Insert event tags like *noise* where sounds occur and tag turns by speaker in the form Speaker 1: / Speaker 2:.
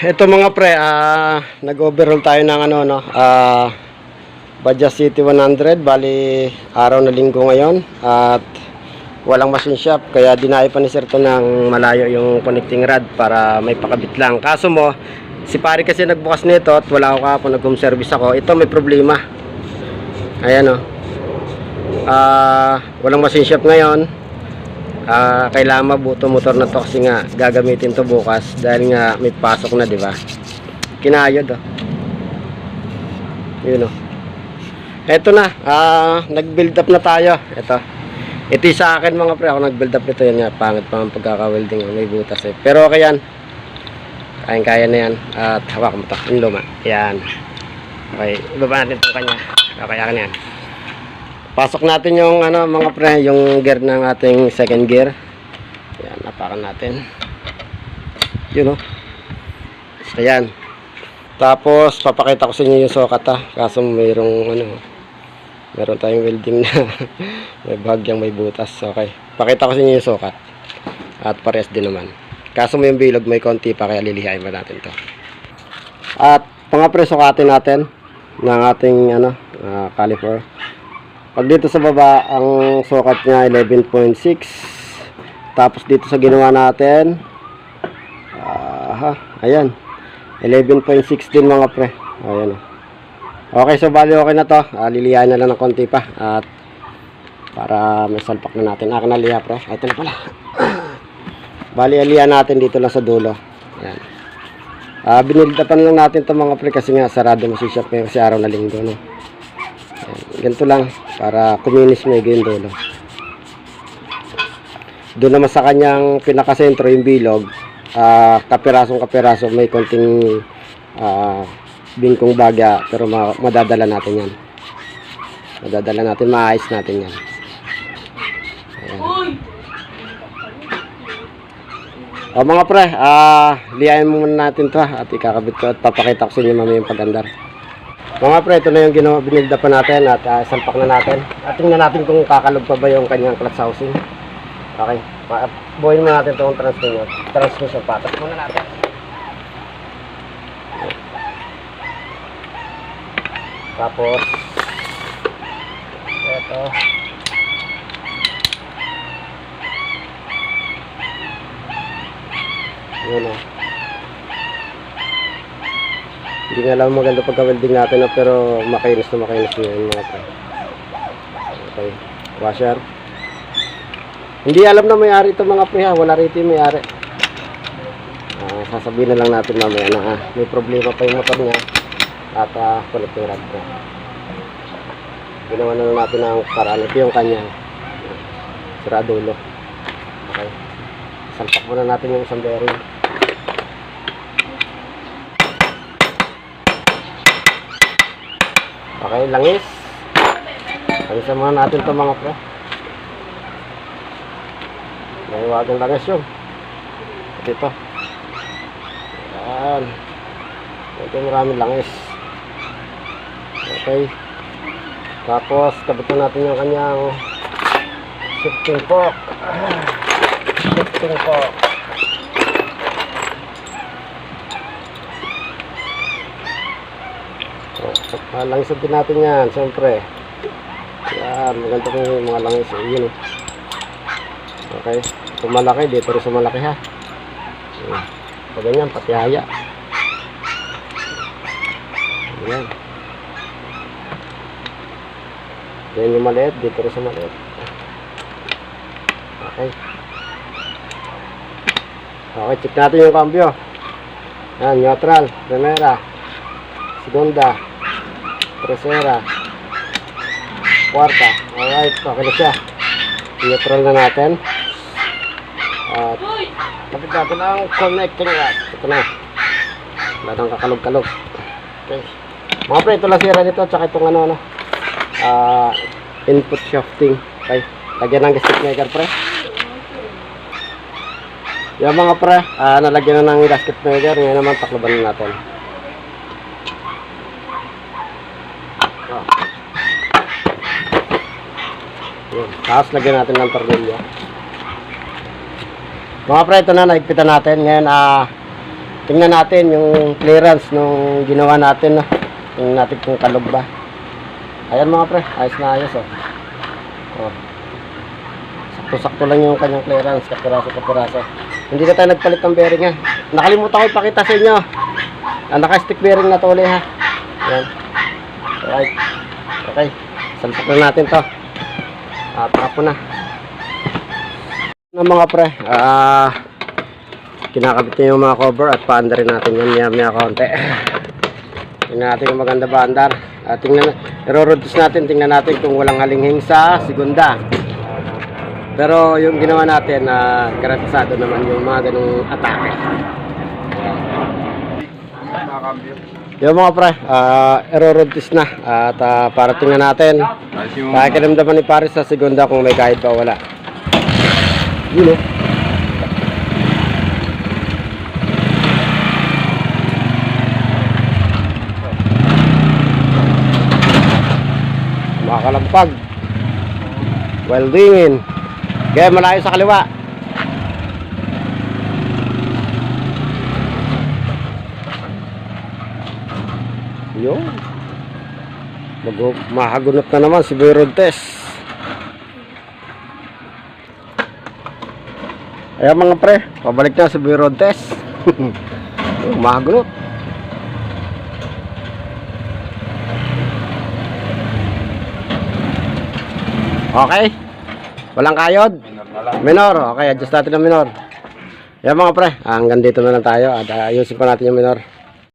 Speaker 1: ito mga pre, ah, nag-overhaul tayo ng ano, no, ah, Badja City 100, bali araw na linggo ngayon, at walang machine shop, kaya dinayo pa ni Sir to ng malayo yung connecting rod para may pakabit lang. Kaso mo, si pare kasi nagbukas nito at wala ako kahapon, nag-home service ako, ito may problema. Ayan o. Ah, walang machine shop ngayon, Ah, kailangan mabuto motor na to kasi nga gagamitin to bukas dahil nga may pasok na, di ba? Kinayod oh. Yun oh. Eto na, ah, nag-build up na tayo. Ito. Ito sa akin mga pre, ako nag-build up nito yan nga, pangit pa ang pagkaka-welding, may butas eh. Pero okay yan. Kayang-kaya na yan. At hawak mo to, yung luma. Yan. Okay, ibaba natin itong kanya. Na yan. Pasok natin yung ano mga pre, yung gear ng ating second gear. Yan, napakan natin. Yun oh. Ayan. Tapos papakita ko sa inyo yung sokat ha. Kaso mayroong ano, meron tayong welding na *laughs* may bahagyang may butas. Okay. Pakita ko sa inyo yung sokat. At pares din naman. Kaso may yung bilog may konti pa kaya lilihain pa natin to. At mga pre, sukatin natin ng ating ano, ah, caliper. Pag dito sa baba, ang sukat niya 11.6. Tapos dito sa ginawa natin, aha, ayan. 11.6 din mga pre. Ayan. Okay, so bali okay na to. Uh, liliyahin na lang ng konti pa. At para may salpak na natin. Akin na liya pre. Ito na pala. *clears throat* bali, aliyan natin dito lang sa dulo. Ayan. Ah, binildapan lang natin to mga pre kasi nga sarado masishop ngayon kasi araw na linggo no. Ayan, ganito lang para kuminis may yung dulo. Doon naman sa kanyang pinakasentro yung bilog, ah kapirasong kapiraso may konting ah, bingkong bagya pero ma- madadala natin yan. Madadala natin, maayos natin yan. Ayan. O mga pre, ah liyain muna natin to at ikakabit ko at papakita ko sa inyo mamaya yung pagandar. Mga pre, ito na yung ginawa, binilda pa natin at uh, sampak na natin. At tingnan natin kung kakalog pa ba yung kanyang clutch housing. Okay, buhayin muna natin itong transmission. Transmission patas muna natin. Tapos, ito. Yun o. Hindi nga lang maganda pagka-welding natin no, pero makinis na makinis na yun mga pre. Okay. Washer. Hindi alam na may-ari ito mga pre ha. Wala rito yung may-ari. Ah, sasabihin na lang natin mamaya na ah, may problema pa yung motor niya at uh, connecting rod ko. Ginawa na natin ang paraan. Ito yung kanya. Siradulo. Okay. Salpak muna natin yung isang bearing. Okay, langis. Langisan muna natin ito mga pre. May wagang langis yun. Dito. Ayan. Ito maraming langis. Okay. Tapos, kabitan natin yung kanyang shifting fork. Shifting fork. Ah, langis din natin yan, siyempre. Yan, maganda ko yung mga langis. eh, Yun eh. Okay. Kung malaki, dito rin sa malaki ha. Yan. Pag ganyan, pati haya. Yan. Yan yung maliit, dito rin sa maliit. Okay. Okay, check natin yung cambio. Yan, neutral, primera, segunda, tercera, kwarta. Alright, okay na siya. Neutral na natin. At kapit natin ang connecting rod. Ito na. Wala nang kakalog-kalog. Okay. Mga pre, ito lang sira nito. Tsaka itong ano, ano. ah input shafting. Okay. Lagyan ng gasket maker, pre. Yan mga pre, ah nalagyan na ng gasket maker. Ngayon naman, takloban na natin. Yun. Tapos lagyan natin ng tornilyo. Mga pre, ito na, naigpitan natin. Ngayon, ah, tingnan natin yung clearance nung ginawa natin. No? Tingnan natin kung kalog ba. Ayan mga pre, ayos na ayos oh. oh. Sakto-sakto lang yung kanyang clearance, kapiraso-kapiraso. Hindi na tayo nagpalit ng bearing ha. Nakalimutan ko ipakita sa inyo. Ah, naka-stick bearing na to ulit ha. Ayan. Alright. Okay. Salpak na natin to. At tapo na. Na mga pre, ah kinakabit niya yung mga cover at paandarin natin yan maya maya konti. tingnan natin yung maganda ba andar. At tingnan, i-rodos natin, tingnan natin kung walang halinghing sa segunda. Pero yung ginawa natin na garantisado naman yung mga ganung atake. Yung mga pre, uh, i-rodos na. At ah, para tingnan natin, Pakikiramdaman ni Paris sa segunda kung may kahit pa wala. Yun o. Makakalampag. Weldingin. Kaya malayo sa kaliwa. Yun. Mag mahagunot na naman si Boy Rodtes. Ayan mga pre, pabalik na si Boy Rodtes. *laughs* Mahagunot. Okay. Walang kayod. minor okay, adjust natin ng minor. Yan mga pre, hanggang dito na lang tayo at ayusin pa natin yung minor.